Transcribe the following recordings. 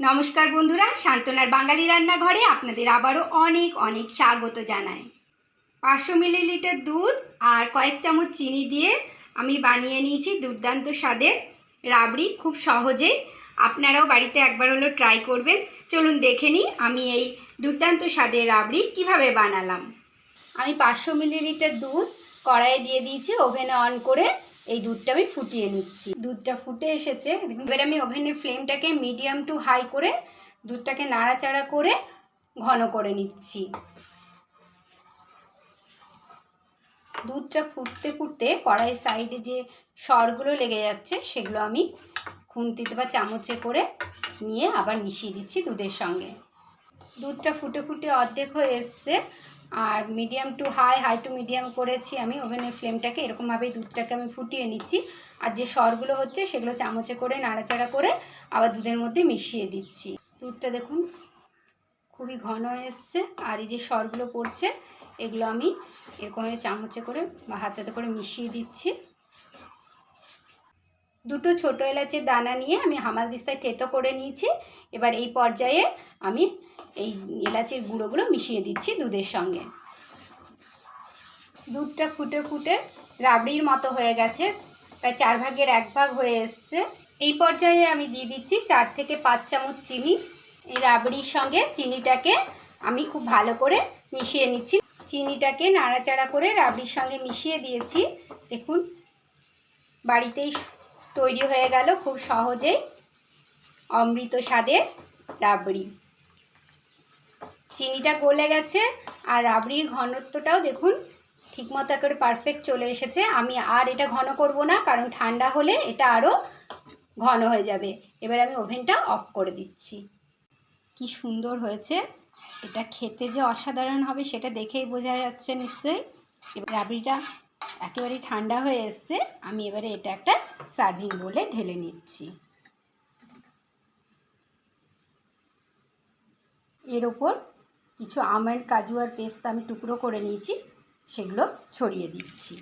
নমস্কার বন্ধুরা, শান্তনার বাঙালি রান্নাঘরে আপনাদের আবারও অনেক অনেক স্বাগত জানাই। পাঁচশো মিলিলিটার দুধ আর কয়েক চামচ চিনি দিয়ে আমি বানিয়ে নিয়েছি দুর্দান্ত স্বাদের রাবড়ি খুব সহজেই আপনারাও বাড়িতে একবার হলো ট্রাই করবেন। চলুন দেখে নিই আমি এই দুর্দান্ত স্বাদের রাবড়ি কীভাবে বানালাম। আমি পাঁচশো মিলিলিটার দুধ কড়াইয়ে দিয়ে দিয়েছি, ওভেনে অন করে এই দুধটা আমি ফুটিয়ে নিচ্ছি। দুধটা ফুটে এসেছে এবার আমি ওভেনের ফ্লেমটাকে মিডিয়াম টু হাই করে দুধটাকে নাড়াচাড়া করে ঘন করে নিচ্ছি। দুধটা ফুটতে ফুটতে কড়াইয়ের সাইডে যে সরগুলো লেগে যাচ্ছে, সেগুলো আমি খুন্তিতে বা চামচে করে নিয়ে আবার মিশিয়ে দিচ্ছি দুধের সঙ্গে। দুধটা ফুটে ফুটে অর্ধেক হয়ে এসছে। আর medium to high high to medium করেছি আমি। ওভেনের ফ্লেমটাকে এরকমভাবেই দুধটাকে আমি ফুটিয়ে নিচ্ছি। আর যে সরগুলো হচ্ছে, সেগুলো চামচে করে, নাড়াচাড়া করে আবার দুধের মধ্যে মিশিয়ে দিচ্ছি। দুধটা দেখুন, খুবই ঘন এসছে। আর এই যে সরগুলো পড়ছে, এগুলো আমি এরকমভাবে চামচে করে বা হাতাতে করে মিশিয়ে দিচ্ছি। দুটো ছোটো এলাচের দানা নিয়ে আমি হামাল দিস্তায় থেতো করে নিয়েছি। এবার এই পর্যায়ে আমি এই এলাচের গুঁড়োগুলো মিশিয়ে দিচ্ছি দুধের সঙ্গে। দুধটা ফুটে ফুটে রাবড়ির মতো হয়ে গেছে, প্রায় চার ভাগের এক ভাগ হয়ে এসছে। এই পর্যায়ে আমি দিয়ে দিচ্ছি চার থেকে পাঁচ চামচ চিনি। এই রাবড়ির সঙ্গে চিনিটাকে আমি খুব ভালো করে মিশিয়ে নিচ্ছি। চিনিটাকে নাড়াচাড়া করে রাবড়ির সঙ্গে মিশিয়ে দিয়েছি। দেখুন, বাড়িতেই তৈরি হয়ে গেল খুব সহজেই অমৃত স্বাদের রাবড়ি। চিনিটা গলে গেছে আর রাবড়ির ঘনত্বটাও দেখুন ঠিকমতো করে পারফেক্ট চলে এসেছে। আমি আর এটা ঘন করব না, কারণ ঠান্ডা হলে এটা আরও ঘন হয়ে যাবে। এবার আমি ওভেনটা অফ করে দিচ্ছি। কি সুন্দর হয়েছে। এটা খেতে যে অসাধারণ হবে সেটা দেখেই বোঝা যাচ্ছে নিশ্চয়ই। এবার রাবড়িটা একেবারেই ঠান্ডা হয়ে এসছে। আমি এবারে এটা একটা সার্ভিং বলে ঢেলে নিচ্ছি। এর ওপর কিছু আমন্ড, কাজু আর পেস্তা আমি টুকরো করে নিয়েছি, সেগুলো ছড়িয়ে দিচ্ছি।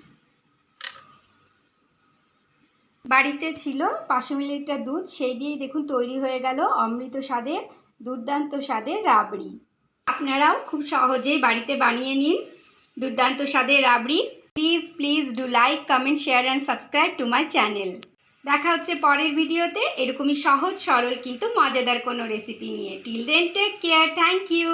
বাড়িতে ছিল পাঁচশো মিলিলিটার দুধ, সেই দিয়েই দেখুন তৈরি হয়ে গেল অমৃত স্বাদের, দুর্দান্ত স্বাদের রাবড়ি। আপনারাও খুব সহজেই বাড়িতে বানিয়ে নিন দুর্দান্ত স্বাদের রাবড়ি। Please please do like comment share and subscribe to my channel দেখা হচ্ছে পরের ভিডিওতে। এরকমই সহজ, সরল, কিন্তু মজাদার কোনো রেসিপি নিয়ে। Till then take care thank you